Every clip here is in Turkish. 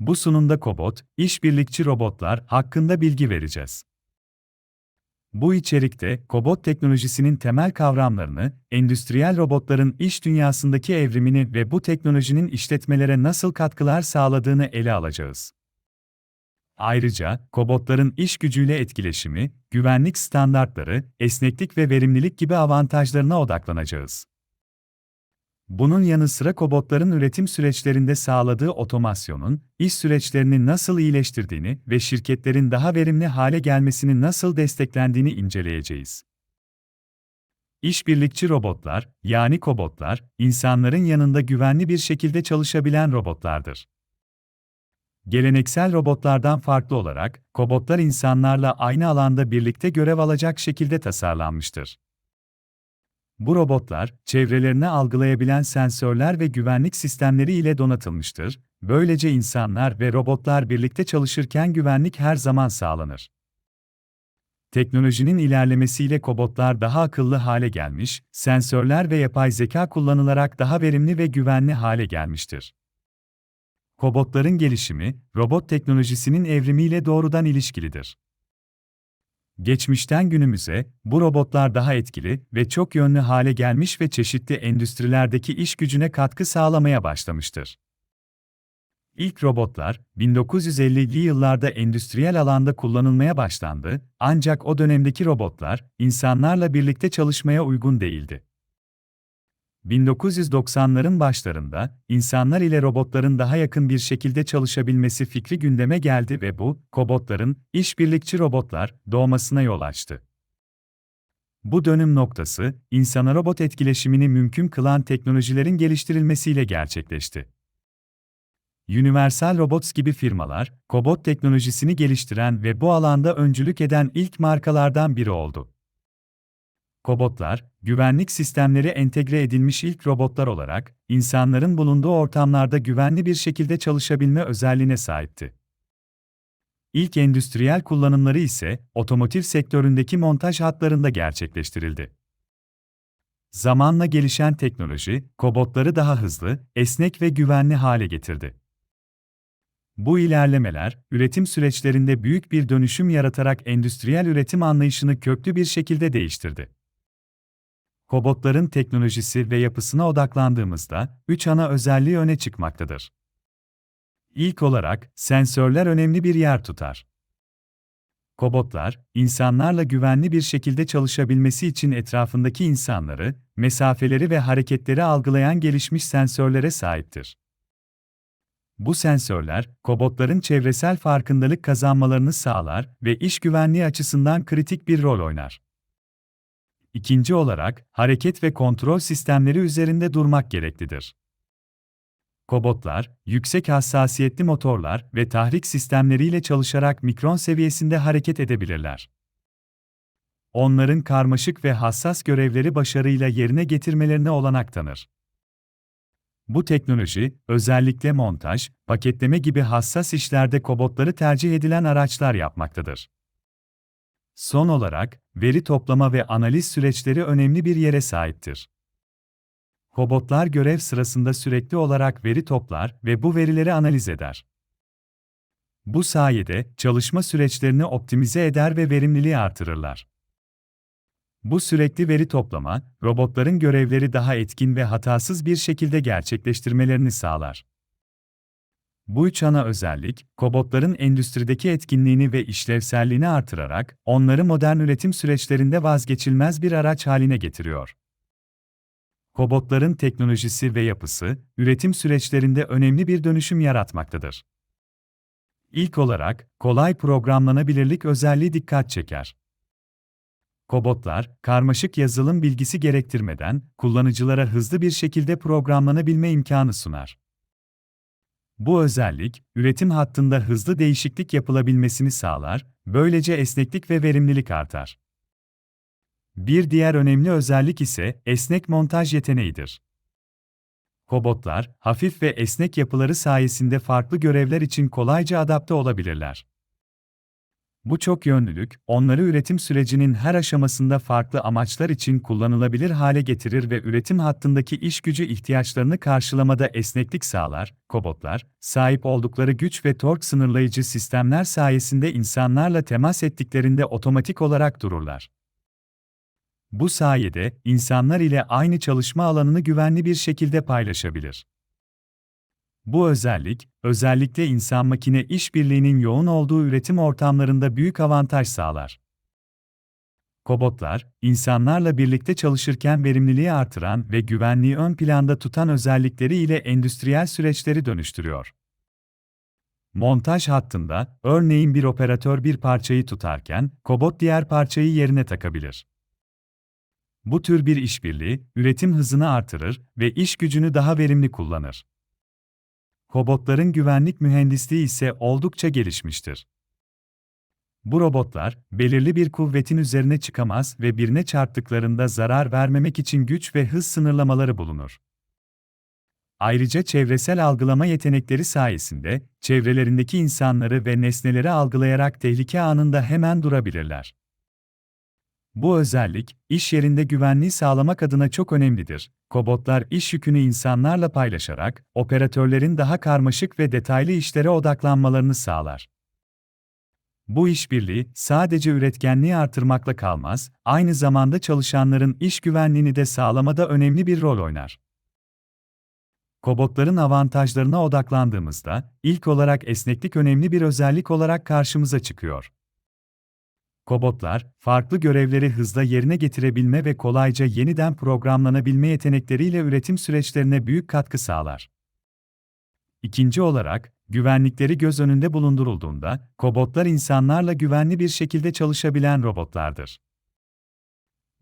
Bu sunumda Kobot, işbirlikçi robotlar hakkında bilgi vereceğiz. Bu içerikte Kobot teknolojisinin temel kavramlarını, endüstriyel robotların iş dünyasındaki evrimini ve bu teknolojinin işletmelere nasıl katkılar sağladığını ele alacağız. Ayrıca, kobotların iş gücüyle etkileşimi, güvenlik standartları, esneklik ve verimlilik gibi avantajlarına odaklanacağız. Bunun yanı sıra kobotların üretim süreçlerinde sağladığı otomasyonun, iş süreçlerini nasıl iyileştirdiğini ve şirketlerin daha verimli hale gelmesini nasıl desteklendiğini inceleyeceğiz. İşbirlikçi robotlar, yani kobotlar, insanların yanında güvenli bir şekilde çalışabilen robotlardır. Geleneksel robotlardan farklı olarak, kobotlar insanlarla aynı alanda birlikte görev alacak şekilde tasarlanmıştır. Bu robotlar, çevrelerini algılayabilen sensörler ve güvenlik sistemleri ile donatılmıştır. Böylece insanlar ve robotlar birlikte çalışırken güvenlik her zaman sağlanır. Teknolojinin ilerlemesiyle kobotlar daha akıllı hale gelmiş, sensörler ve yapay zeka kullanılarak daha verimli ve güvenli hale gelmiştir. Kobotların gelişimi, robot teknolojisinin evrimiyle doğrudan ilişkilidir. Geçmişten günümüze, bu robotlar daha etkili ve çok yönlü hale gelmiş ve çeşitli endüstrilerdeki iş gücüne katkı sağlamaya başlamıştır. İlk robotlar, 1950'li yıllarda endüstriyel alanda kullanılmaya başlandı, ancak o dönemdeki robotlar, insanlarla birlikte çalışmaya uygun değildi. 1990'ların başlarında, insanlar ile robotların daha yakın bir şekilde çalışabilmesi fikri gündeme geldi ve bu, kobotların, işbirlikçi robotlar, doğmasına yol açtı. Bu dönüm noktası, insana-robot etkileşimini mümkün kılan teknolojilerin geliştirilmesiyle gerçekleşti. Universal Robots gibi firmalar, kobot teknolojisini geliştiren ve bu alanda öncülük eden ilk markalardan biri oldu. Kobotlar, güvenlik sistemleri entegre edilmiş ilk robotlar olarak, insanların bulunduğu ortamlarda güvenli bir şekilde çalışabilme özelliğine sahipti. İlk endüstriyel kullanımları ise otomotiv sektöründeki montaj hatlarında gerçekleştirildi. Zamanla gelişen teknoloji, kobotları daha hızlı, esnek ve güvenli hale getirdi. Bu ilerlemeler, üretim süreçlerinde büyük bir dönüşüm yaratarak endüstriyel üretim anlayışını köklü bir şekilde değiştirdi. Kobotların teknolojisi ve yapısına odaklandığımızda, üç ana özelliği öne çıkmaktadır. İlk olarak, sensörler önemli bir yer tutar. Kobotlar, insanlarla güvenli bir şekilde çalışabilmesi için etrafındaki insanları, mesafeleri ve hareketleri algılayan gelişmiş sensörlere sahiptir. Bu sensörler, kobotların çevresel farkındalık kazanmalarını sağlar ve iş güvenliği açısından kritik bir rol oynar. İkinci olarak, hareket ve kontrol sistemleri üzerinde durmak gereklidir. Kobotlar, yüksek hassasiyetli motorlar ve tahrik sistemleriyle çalışarak mikron seviyesinde hareket edebilirler. Onların karmaşık ve hassas görevleri başarıyla yerine getirmelerine olanak tanır. Bu teknoloji, özellikle montaj, paketleme gibi hassas işlerde kobotları tercih edilen araçlar yapmaktadır. Son olarak, veri toplama ve analiz süreçleri önemli bir yere sahiptir. Robotlar görev sırasında sürekli olarak veri toplar ve bu verileri analiz eder. Bu sayede çalışma süreçlerini optimize eder ve verimliliği artırırlar. Bu sürekli veri toplama, robotların görevleri daha etkin ve hatasız bir şekilde gerçekleştirmelerini sağlar. Bu üç ana özellik, kobotların endüstrideki etkinliğini ve işlevselliğini artırarak, onları modern üretim süreçlerinde vazgeçilmez bir araç haline getiriyor. Kobotların teknolojisi ve yapısı, üretim süreçlerinde önemli bir dönüşüm yaratmaktadır. İlk olarak, kolay programlanabilirlik özelliği dikkat çeker. Kobotlar, karmaşık yazılım bilgisi gerektirmeden, kullanıcılara hızlı bir şekilde programlanabilme imkanı sunar. Bu özellik, üretim hattında hızlı değişiklik yapılabilmesini sağlar, böylece esneklik ve verimlilik artar. Bir diğer önemli özellik ise esnek montaj yeteneğidir. Kobotlar, hafif ve esnek yapıları sayesinde farklı görevler için kolayca adapte olabilirler. Bu çok yönlülük, onları üretim sürecinin her aşamasında farklı amaçlar için kullanılabilir hale getirir ve üretim hattındaki iş gücü ihtiyaçlarını karşılamada esneklik sağlar. Kobotlar, sahip oldukları güç ve tork sınırlayıcı sistemler sayesinde insanlarla temas ettiklerinde otomatik olarak dururlar. Bu sayede insanlar ile aynı çalışma alanını güvenli bir şekilde paylaşabilir. Bu özellik, özellikle insan-makine işbirliğinin yoğun olduğu üretim ortamlarında büyük avantaj sağlar. Kobotlar, insanlarla birlikte çalışırken verimliliği artıran ve güvenliği ön planda tutan özellikleri ile endüstriyel süreçleri dönüştürüyor. Montaj hattında, örneğin bir operatör bir parçayı tutarken, kobot diğer parçayı yerine takabilir. Bu tür bir işbirliği, üretim hızını artırır ve iş gücünü daha verimli kullanır. Robotların güvenlik mühendisliği ise oldukça gelişmiştir. Bu robotlar, belirli bir kuvvetin üzerine çıkamaz ve birine çarptıklarında zarar vermemek için güç ve hız sınırlamaları bulunur. Ayrıca çevresel algılama yetenekleri sayesinde, çevrelerindeki insanları ve nesneleri algılayarak tehlike anında hemen durabilirler. Bu özellik, iş yerinde güvenliği sağlamak adına çok önemlidir. Kobotlar iş yükünü insanlarla paylaşarak, operatörlerin daha karmaşık ve detaylı işlere odaklanmalarını sağlar. Bu işbirliği sadece üretkenliği artırmakla kalmaz, aynı zamanda çalışanların iş güvenliğini de sağlamada önemli bir rol oynar. Kobotların avantajlarına odaklandığımızda, ilk olarak esneklik önemli bir özellik olarak karşımıza çıkıyor. Kobotlar, farklı görevleri hızla yerine getirebilme ve kolayca yeniden programlanabilme yetenekleriyle üretim süreçlerine büyük katkı sağlar. İkinci olarak, güvenlikleri göz önünde bulundurulduğunda, kobotlar insanlarla güvenli bir şekilde çalışabilen robotlardır.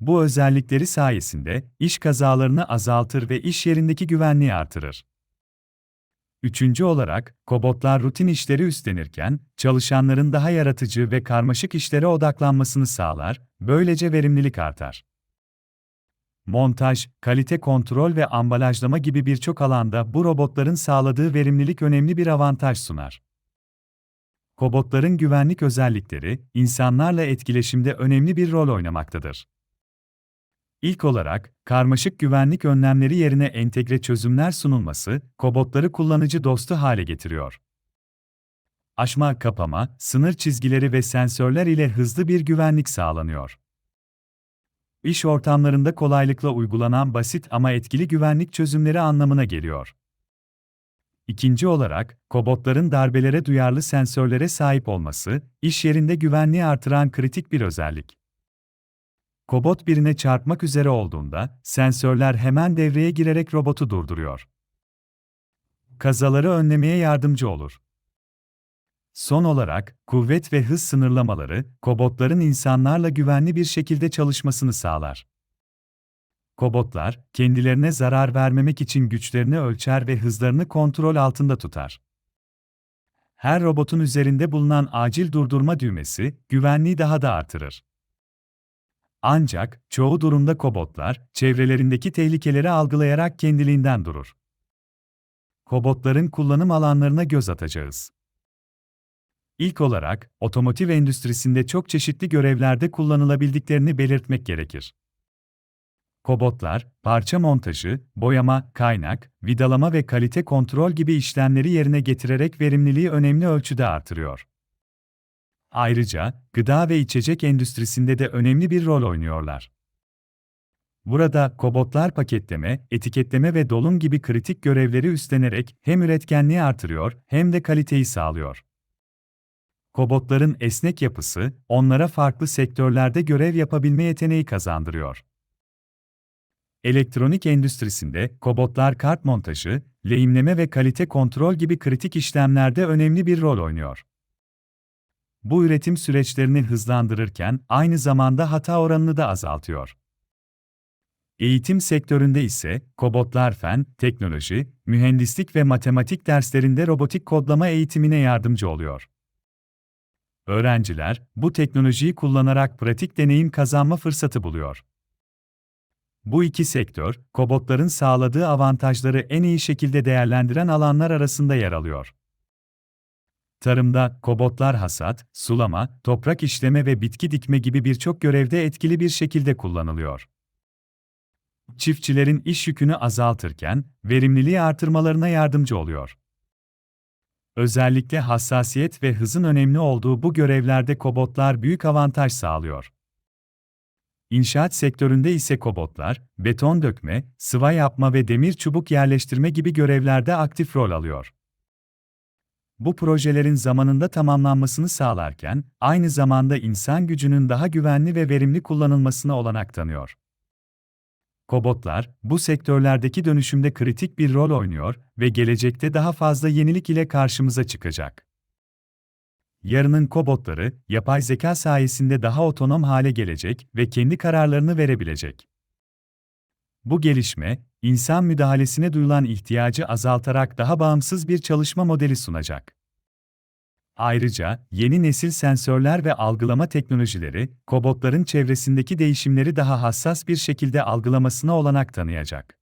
Bu özellikleri sayesinde iş kazalarını azaltır ve iş yerindeki güvenliği artırır. Üçüncü olarak, kobotlar rutin işleri üstlenirken, çalışanların daha yaratıcı ve karmaşık işlere odaklanmasını sağlar, böylece verimlilik artar. Montaj, kalite kontrol ve ambalajlama gibi birçok alanda bu robotların sağladığı verimlilik önemli bir avantaj sunar. Kobotların güvenlik özellikleri, insanlarla etkileşimde önemli bir rol oynamaktadır. İlk olarak, karmaşık güvenlik önlemleri yerine entegre çözümler sunulması, kobotları kullanıcı dostu hale getiriyor. Açma, kapama, sınır çizgileri ve sensörler ile hızlı bir güvenlik sağlanıyor. İş ortamlarında kolaylıkla uygulanan basit ama etkili güvenlik çözümleri anlamına geliyor. İkinci olarak, kobotların darbelere duyarlı sensörlere sahip olması, iş yerinde güvenliği artıran kritik bir özellik. Kobot birine çarpmak üzere olduğunda, sensörler hemen devreye girerek robotu durduruyor. Kazaları önlemeye yardımcı olur. Son olarak, kuvvet ve hız sınırlamaları, kobotların insanlarla güvenli bir şekilde çalışmasını sağlar. Kobotlar, kendilerine zarar vermemek için güçlerini ölçer ve hızlarını kontrol altında tutar. Her robotun üzerinde bulunan acil durdurma düğmesi, güvenliği daha da artırır. Ancak, çoğu durumda kobotlar, çevrelerindeki tehlikeleri algılayarak kendiliğinden durur. Kobotların kullanım alanlarına göz atacağız. İlk olarak, otomotiv endüstrisinde çok çeşitli görevlerde kullanılabildiklerini belirtmek gerekir. Kobotlar, parça montajı, boyama, kaynak, vidalama ve kalite kontrol gibi işlemleri yerine getirerek verimliliği önemli ölçüde artırıyor. Ayrıca, gıda ve içecek endüstrisinde de önemli bir rol oynuyorlar. Burada kobotlar paketleme, etiketleme ve dolum gibi kritik görevleri üstlenerek hem üretkenliği artırıyor hem de kaliteyi sağlıyor. Kobotların esnek yapısı, onlara farklı sektörlerde görev yapabilme yeteneği kazandırıyor. Elektronik endüstrisinde kobotlar kart montajı, lehimleme ve kalite kontrol gibi kritik işlemlerde önemli bir rol oynuyor. Bu üretim süreçlerini hızlandırırken aynı zamanda hata oranını da azaltıyor. Eğitim sektöründe ise kobotlar fen, teknoloji, mühendislik ve matematik derslerinde robotik kodlama eğitimine yardımcı oluyor. Öğrenciler bu teknolojiyi kullanarak pratik deneyim kazanma fırsatı buluyor. Bu iki sektör, kobotların sağladığı avantajları en iyi şekilde değerlendiren alanlar arasında yer alıyor. Tarımda kobotlar hasat, sulama, toprak işleme ve bitki dikme gibi birçok görevde etkili bir şekilde kullanılıyor. Çiftçilerin iş yükünü azaltırken verimliliği artırmalarına yardımcı oluyor. Özellikle hassasiyet ve hızın önemli olduğu bu görevlerde kobotlar büyük avantaj sağlıyor. İnşaat sektöründe ise kobotlar, beton dökme, sıva yapma ve demir çubuk yerleştirme gibi görevlerde aktif rol alıyor. Bu projelerin zamanında tamamlanmasını sağlarken, aynı zamanda insan gücünün daha güvenli ve verimli kullanılmasına olanak tanıyor. Kobotlar, bu sektörlerdeki dönüşümde kritik bir rol oynuyor ve gelecekte daha fazla yenilik ile karşımıza çıkacak. Yarının kobotları, yapay zeka sayesinde daha otonom hale gelecek ve kendi kararlarını verebilecek. Bu gelişme, insan müdahalesine duyulan ihtiyacı azaltarak daha bağımsız bir çalışma modeli sunacak. Ayrıca, yeni nesil sensörler ve algılama teknolojileri, kobotların çevresindeki değişimleri daha hassas bir şekilde algılamasına olanak tanıyacak.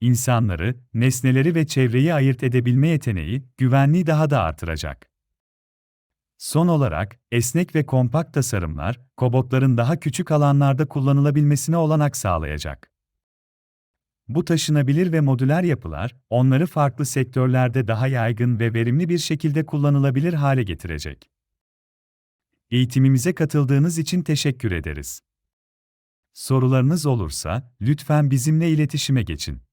İnsanları, nesneleri ve çevreyi ayırt edebilme yeteneği, güvenliği daha da artıracak. Son olarak, esnek ve kompakt tasarımlar, kobotların daha küçük alanlarda kullanılabilmesine olanak sağlayacak. Bu taşınabilir ve modüler yapılar, onları farklı sektörlerde daha yaygın ve verimli bir şekilde kullanılabilir hale getirecek. Eğitimimize katıldığınız için teşekkür ederiz. Sorularınız olursa, lütfen bizimle iletişime geçin.